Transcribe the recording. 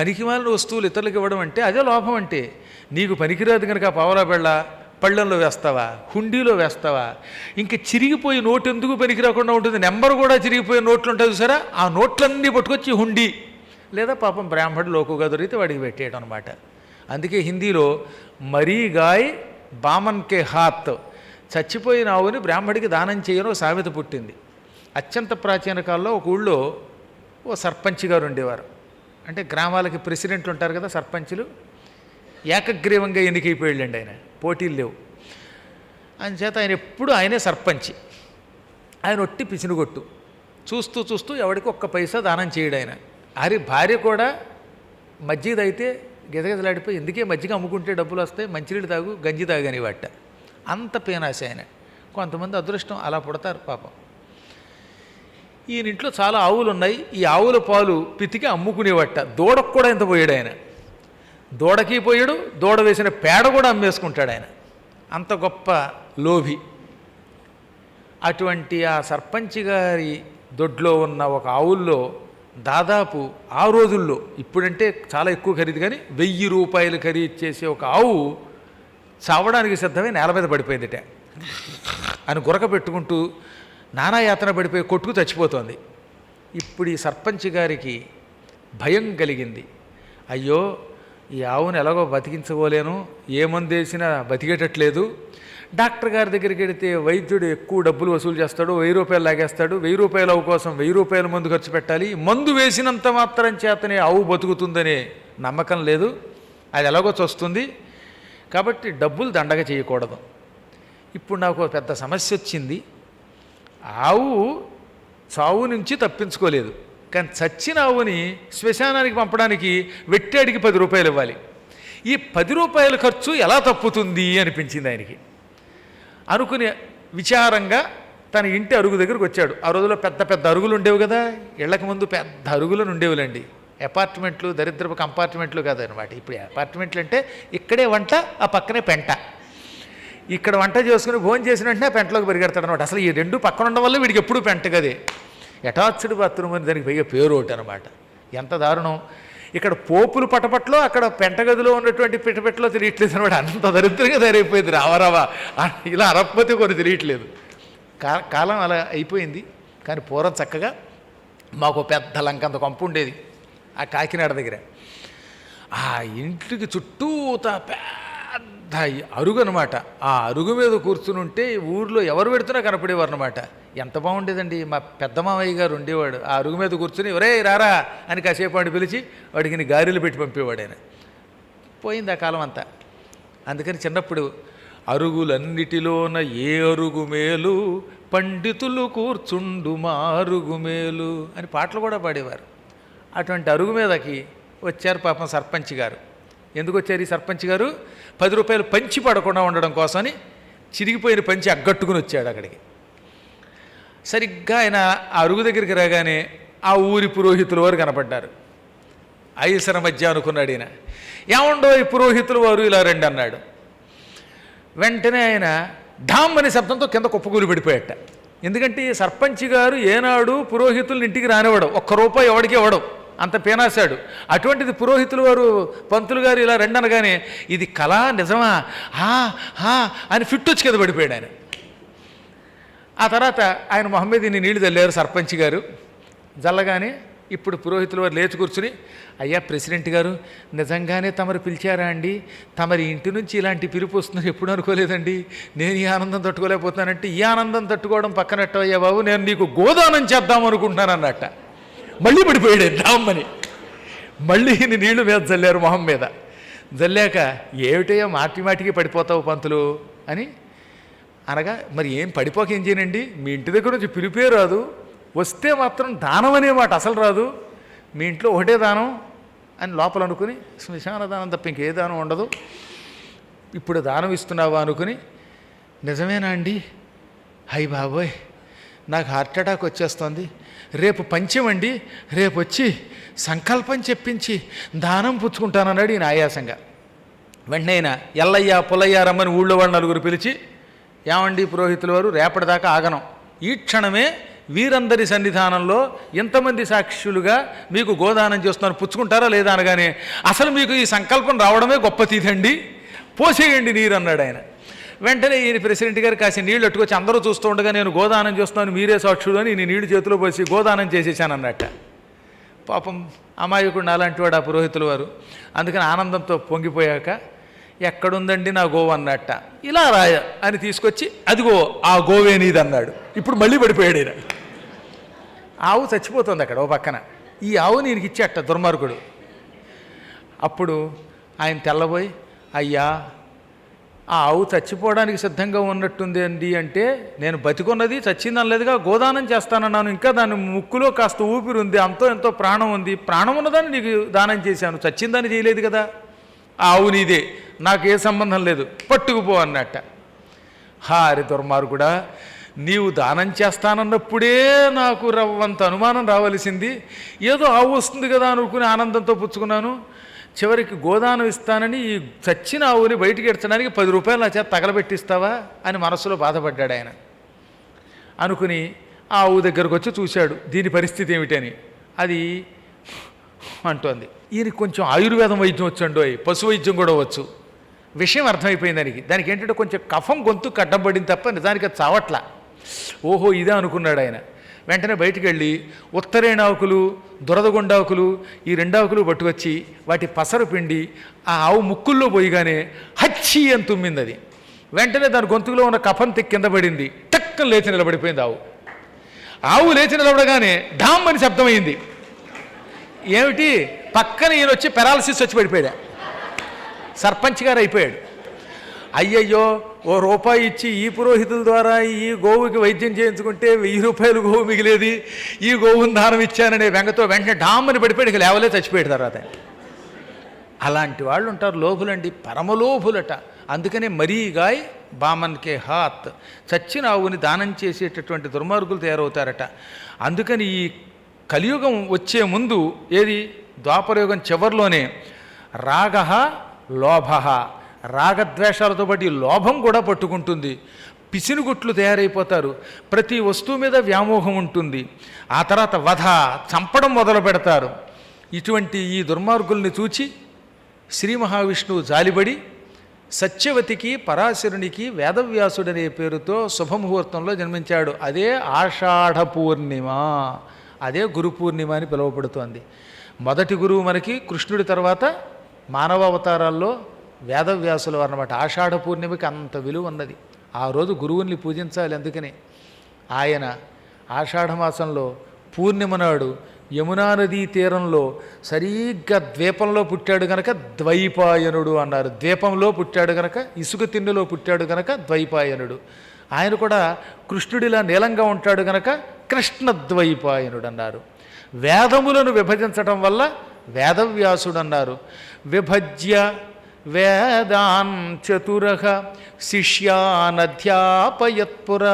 పనికిమాలిన వస్తువులు ఇతరులకు ఇవ్వడం అంటే అదే లోపం అంటే. నీకు పనికిరాదు కనుక పావలా బెళ్ళ పళ్ళెంలో వేస్తావా? హుండీలో వేస్తావా? ఇంకా చిరిగిపోయి నోటు ఎందుకు పనికిరాకుండా ఉంటుంది? నెంబర్ కూడా చిరిగిపోయే నోట్లు ఉంటుంది సరే ఆ నోట్లన్నీ పట్టుకొచ్చి హుండీ. లేదా పాపం బ్రాహ్మణుడు లోకుగా దొరికితే వాడికి పెట్టేయడం అనమాట అందుకే హిందీలో మరీ గాయ్ బామన్ కే హాత్ చచ్చిపోయిన ఆవుని బ్రాహ్మడికి దానం చేయని ఒక సామెత పుట్టింది. అత్యంత ప్రాచీన కాలంలో ఒక ఊళ్ళో ఓ సర్పంచ్ గారు ఉండేవారు. అంటే గ్రామాలకి ప్రెసిడెంట్లు ఉంటారు కదా సర్పంచులు ఏకగ్రీవంగా ఎన్నికైపోయాళ్ళండి ఆయన. పోటీలు లేవు. ఆయన చేత ఆయన ఎప్పుడు ఆయనే సర్పంచి. ఆయన ఒట్టి పిచ్చినగొట్టు చూస్తూ చూస్తూ ఎవడికి ఒక్క పైసా దానం చేయడు ఆయన. హరి భార్య కూడా మజ్జిగ అయితే గెదగెదలాడిపోయి ఎందుకే మజ్జిగ అమ్ముకుంటే డబ్బులు వస్తాయి మంచినీళ్ళు తాగు గంజి తాగని వాట. అంత పేనాశ ఆయన. కొంతమంది అదృష్టం అలా పుడతారు పాపం. ఈయనింట్లో చాలా ఆవులు ఉన్నాయి ఈ ఆవుల పాలు పితికి అమ్ముకునేవట. దూడకు కూడా ఎంత పోయాడు ఆయన. దూడకి పోయాడు దూడ వేసిన పేడ కూడా అమ్మేసుకుంటాడు ఆయన. అంత గొప్ప లోభి. అటువంటి ఆ సర్పంచ్ గారి దొడ్లో ఉన్న ఒక ఆవుల్లో దాదాపు ఆ రోజుల్లో ఇప్పుడంటే చాలా ఎక్కువ ఖరీదు కానీ వెయ్యి రూపాయలు ఖరీదు చేసే ఒక ఆవు చావడానికి సిద్ధమై నేల మీద పడిపోయిందిట. అని గురక పెట్టుకుంటూ నానా యాతన పడిపోయి కొట్టుకు చచ్చిపోతోంది. ఇప్పుడు ఈ సర్పంచ్ గారికి భయం కలిగింది. అయ్యో ఈ ఆవును ఎలాగో బతికించుకోలేను ఏ మందు వేసినా బతికేటట్లేదు. డాక్టర్ గారి దగ్గరికి వెడితే వైద్యుడు ఎక్కువ డబ్బులు వసూలు చేస్తాడు వెయ్యి రూపాయలు లాగేస్తాడు. వెయ్యి రూపాయల ఆవు కోసం వెయ్యి రూపాయల మందు ఖర్చు పెట్టాలి. మందు వేసినంత మాత్రం చేతనే ఆవు బతుకుతుందనే నమ్మకం లేదు. అది ఎలాగో వస్తుంది కాబట్టి డబ్బులు దండగ చేయకూడదు. ఇప్పుడు నాకు ఒక పెద్ద సమస్య వచ్చింది. ఆవు చావు నుంచి తప్పించుకోలేదు. కానీ చచ్చిన ఆవుని శ్మశానానికి పంపడానికి వెట్టాడికి పది రూపాయలు ఇవ్వాలి. ఈ పది రూపాయల ఖర్చు ఎలా తప్పుతుంది అనిపించింది ఆయనకి. అనుకునే విచారంగా తన ఇంటి అరుగు దగ్గరకు వచ్చాడు. ఆ రోజుల్లో పెద్ద పెద్ద అరుగులు ఉండేవి కదా. ఇళ్ళకు ముందు పెద్ద అరుగులు ఉండేవిలండి. అపార్ట్మెంట్లు దరిద్రపు కంపార్ట్మెంట్లు కాదనమాట ఇప్పుడు అపార్ట్మెంట్లు అంటే ఇక్కడే వంట ఆ పక్కనే పెంట. ఇక్కడ వంట చేసుకుని భోజనం చేసిన వెంటనే పెంటలోకి పరిగెడతాడు అనమాట అసలు ఈ రెండు పక్కన ఉండడం వల్ల వీడికి ఎప్పుడు పెంట కదే అటాచ్డ్ బాత్రూమ్ అని దానికి పైగా పేరు ఒకటి అనమాట. ఎంత దారుణం. ఇక్కడ పోపులు పటపట్లో అక్కడ పెంటగదిలో ఉన్నటువంటి పిటపెట్టలో తెలియట్లేదు అనమాట. అంత దరిద్రంగా తయారైపోయింది రావరావా. ఇలా అరపతి కొన్ని తెలియట్లేదు. కాలం అలా అయిపోయింది. కానీ పూర్వం చక్కగా మాకు పెద్ద లంకంత కొంప ఉండేది. ఆ కాకినాడ దగ్గర. ఆ ఇంటికి చుట్టూ పెద్ద అరుగు అనమాట ఆ అరుగు మీద కూర్చుని ఉంటే ఊర్లో ఎవరు పెడుతున్నా కనపడేవారు అనమాట ఎంత బాగుండేదండి. మా పెద్ద మామయ్య గారు ఉండేవాడు. ఆ అరుగు మీద కూర్చుని ఒరే రారా అని కాసేపు వాడిని పిలిచి వాడికి గారెలు పెట్టి పంపేవాడు ఆయన. పోయింది ఆ కాలం అంతా. అందుకని చిన్నప్పుడు అరుగులన్నిటిలోన ఏ అరుగు మేలు పండితులు కూర్చుండు మా అరుగు మేలు అని పాటలు కూడా పాడేవారు. అటువంటి అరుగు మీదకి వచ్చారు పాపం సర్పంచ్ గారు. ఎందుకు వచ్చారు ఈ సర్పంచ్ గారు? పది రూపాయలు పంచి పడకుండా ఉండడం కోసమని చిరిగిపోయిన పంచి అగ్గట్టుకుని వచ్చాడు అక్కడికి. సరిగ్గా ఆయన ఆ అరుగు దగ్గరికి రాగానే ఆ ఊరి పురోహితుల వారు కనపడ్డారు. ఐసర మధ్య అనుకున్నాడు ఈయన. ఏముండో ఈ పురోహితుల వారు ఇలా రండి అన్నాడు. వెంటనే ఆయన ఢామ్ అనే శబ్దంతో కింద కుప్పకూలి పడిపోయాట. ఎందుకంటే ఈ సర్పంచ్ గారు ఏనాడు పురోహితుల్ని ఇంటికి రానివ్వడం. ఒక్క రూపాయి ఎవడికి ఇవ్వడం. అంత పేనాశాడు. అటువంటిది పురోహితులు వారు పంతులు గారు ఇలా రండి అనగానే ఇది కళ నిజమా? హా హా అని ఫిట్ వచ్చి కింద పడిపోయాడు ఆయన. ఆ తర్వాత ఆయన మొహమ్మదీని నీళ్ళు చల్లారు సర్పంచ్ గారు. జల్లగానే ఇప్పుడు పురోహితులు వారు లేచి కూర్చుని అయ్యా ప్రెసిడెంట్ గారు నిజంగానే తమరు పిలిచారా అండి? తమరి ఇంటి నుంచి ఇలాంటి పిలుపు వస్తుందని ఎప్పుడు అనుకోలేదండి? నేను ఈ ఆనందం తట్టుకోలేకపోతున్నానంటే ఈ ఆనందం తట్టుకోవడం పక్కనట్టు అయ్యా బాబు నేను నీకు గోదానం చేద్దాం అనుకుంటున్నాను అన్నట్ట మళ్ళీ పడిపోయాడు రామ్మని. మళ్ళీ ఈయన నీళ్ళు మీద జల్లారు మొహం మీద. జల్లాక ఏమిటయో మాటి మాటికి పడిపోతావు పంతులు అని అనగా మరి ఏం పడిపోక ఏం చేయనండి? మీ ఇంటి దగ్గర నుంచి పిలిపే రాదు. వస్తే మాత్రం దానం అనే మాట అసలు రాదు. మీ ఇంట్లో ఒకటే దానం అని లోపల అనుకుని శ్మశాన దానం తప్ప ఇంకే దానం ఉండదు. ఇప్పుడు దానం ఇస్తున్నావా? అనుకుని నిజమేనా అండి? హై బాబోయ్! నాకు హార్ట్ అటాక్ వచ్చేస్తుంది. రేపు పంచమండి రేపు వచ్చి సంకల్పం చెప్పించి దానం పుచ్చుకుంటానన్నాడు ఈయన ఆయాసంగా. వెంటనే ఆయన ఎల్లయ్య పుల్లయ్య రమ్మని ఊళ్ళో వాళ్ళు నలుగురు పిలిచి ఏమండి పురోహితుల వారు రేపటిదాకా ఆగనం. ఈ క్షణమే వీరందరి సన్నిధానంలో ఎంతమంది సాక్షులుగా మీకు గోదానం చేస్తున్నాను పుచ్చుకుంటారా లేదా అనగానే అసలు మీకు ఈ సంకల్పం రావడమే గొప్ప తీదండి పోసేయండి నీరు అన్నాడు ఆయన. వెంటనే ఈయన ప్రెసిడెంట్ గారు కాసి నీళ్ళు అట్టుకొచ్చి అందరూ చూస్తూ ఉండగా నేను గోదానం చేస్తున్నాను మీరే సాక్షులు అని నేను నీళ్ళు చేతిలో పోసి గోదానం చేసేసాను అన్నట్ట. పాపం అమాయకుడు అలాంటి వాడు ఆ పురోహితుల వారు. అందుకని ఆనందంతో పొంగిపోయాక ఎక్కడుందండి నా గోవు? అన్నట్ట. ఇలా రాయ అని తీసుకొచ్చి అదిగో ఆ గోవే నీది అన్నాడు ఇప్పుడు మళ్ళీ పడిపోయాడు ఈయన. ఆవు చచ్చిపోతుంది అక్కడ ఓ పక్కన. ఈ ఆవు నేను ఇచ్చేట దుర్మార్గుడు. అప్పుడు ఆయన తెల్లబోయి అయ్యా ఆ ఆవు చచ్చిపోవడానికి సిద్ధంగా ఉన్నట్టుంది అండి అంటే నేను బతికున్నది చచ్చిందనలేదుగా గోదానం చేస్తానన్నాను ఇంకా దాని ముక్కులో కాస్త ఊపిరి ఉంది అంతో ఎంతో ప్రాణం ఉంది ప్రాణం ఉన్నదాన్ని నీకు దానం చేశాను చచ్చిందని చేయలేదు కదా? ఆ ఆవు నీదే నాకు ఏ సంబంధం లేదు పట్టుకుపో అన్నట్ట. హారి దుర్మార్గుడా నీవు దానం చేస్తానన్నప్పుడే నాకు రవ్వంత అనుమానం రావలసింది. ఏదో ఆవు వస్తుంది కదా అనుకుని ఆనందంతో పుచ్చుకున్నాను. చివరికి గోదానం ఇస్తానని ఈ చచ్చిన ఆవుని బయటికి ఎడచడానికి పది రూపాయలు నా చేత తగలబెట్టిస్తావా అని మనసులో బాధపడ్డాడు ఆయన. అనుకుని ఆ ఆవు దగ్గరకు వచ్చి చూశాడు దీని పరిస్థితి ఏమిటని. అది అంటోంది. ఈయనకి కొంచెం ఆయుర్వేదం వైద్యం వచ్చండు పశు వైద్యం కూడా వచ్చు. విషయం అర్థమైపోయింది దానికి. దానికి ఏంటంటే కొంచెం కఫం గొంతు కట్టబడింది తప్ప నిజానికి అది చావట్లా. ఓహో ఇదే అనుకున్నాడు ఆయన. వెంటనే బయటికి వెళ్ళి ఉత్తరేణాకులు దురదగొండాకులు ఈ రెండాకులు పట్టుకొచ్చి వాటి పసరు పిండి ఆ ఆవు ముక్కుల్లో పోయిగానే హచ్చి అని తుమ్మింది అది వెంటనే దాని గొంతుకులో ఉన్న కఫం తెక్కి కింద పడింది. టక్కన లేచి నిలబడిపోయింది ఆవు. ఆవు లేచి నిలబడగానే ఢామ్ అని శబ్దమైంది. ఏమిటి? పక్కన ఈయన వచ్చి పెరాలసిస్ వచ్చి పడిపోయాడు. సర్పంచ్ గారు అయిపోయాడు. అయ్యయ్యో ఓ రూపాయి ఇచ్చి ఈ పురోహితుల ద్వారా ఈ గోవుకి వైద్యం చేయించుకుంటే వెయ్యి రూపాయలు గోవు మిగిలేది. ఈ గోవుని దానం ఇచ్చాననే వెంగతో వెంటనే డామ్మని పడిపోయాడు ఇక లేవలే చచ్చిపోయాడు తర్వాత అలాంటి వాళ్ళు ఉంటారు లోభులండి పరమలోభులట. అందుకనే మరీగాయ్ బామన్కే హాత్. చచ్చిన ఆవుని దానం చేసేటటువంటి దుర్మార్గులు తయారవుతారట. అందుకని ఈ కలియుగం వచ్చే ముందు ఏది? ద్వాపరయుగం చివరిలోనే రాగ లోభ రాగద్వేషాలతో పాటు లోభం కూడా పట్టుకుంటుంది. పిసినుగుట్లు తయారైపోతారు. ప్రతి వస్తువు మీద వ్యామోహం ఉంటుంది. ఆ తర్వాత వధ చంపడం మొదలు పెడతారు. ఇటువంటి ఈ దుర్మార్గుల్ని చూచి శ్రీ మహావిష్ణువు జాలిబడి సత్యవతికి పరాశరునికి వేదవ్యాసుడనే పేరుతో శుభముహూర్తంలో జన్మించాడు. అదే ఆషాఢ పూర్ణిమ. అదే గురు పూర్ణిమ అని పిలువబడుతోంది. మొదటి గురువు మనకి కృష్ణుడి తర్వాత మానవ అవతారాల్లో వేదవ్యాసులు అన్నమాట ఆషాఢ పూర్ణిమకి అంత విలువ ఉన్నది. ఆ రోజు గురువుల్ని పూజించాలి అందుకని. ఆయన ఆషాఢమాసంలో పూర్ణిమ నాడు యమునా నదీ తీరంలో సరిగ్గా ద్వీపంలో పుట్టాడు గనక ద్వైపాయనుడు అన్నారు. ద్వీపంలో పుట్టాడు గనక ఇసుక తిండిలో పుట్టాడు గనక ద్వైపాయనుడు. ఆయన కూడా కృష్ణుడిలా నీలంగా ఉంటాడు గనక కృష్ణద్వైపాయనుడు అన్నారు. వేదములను విభజించటం వల్ల వేదవ్యాసుడు అన్నారు విభజ్య వేదాన్ చతుర శిష్యానధ్యాపయత్పుర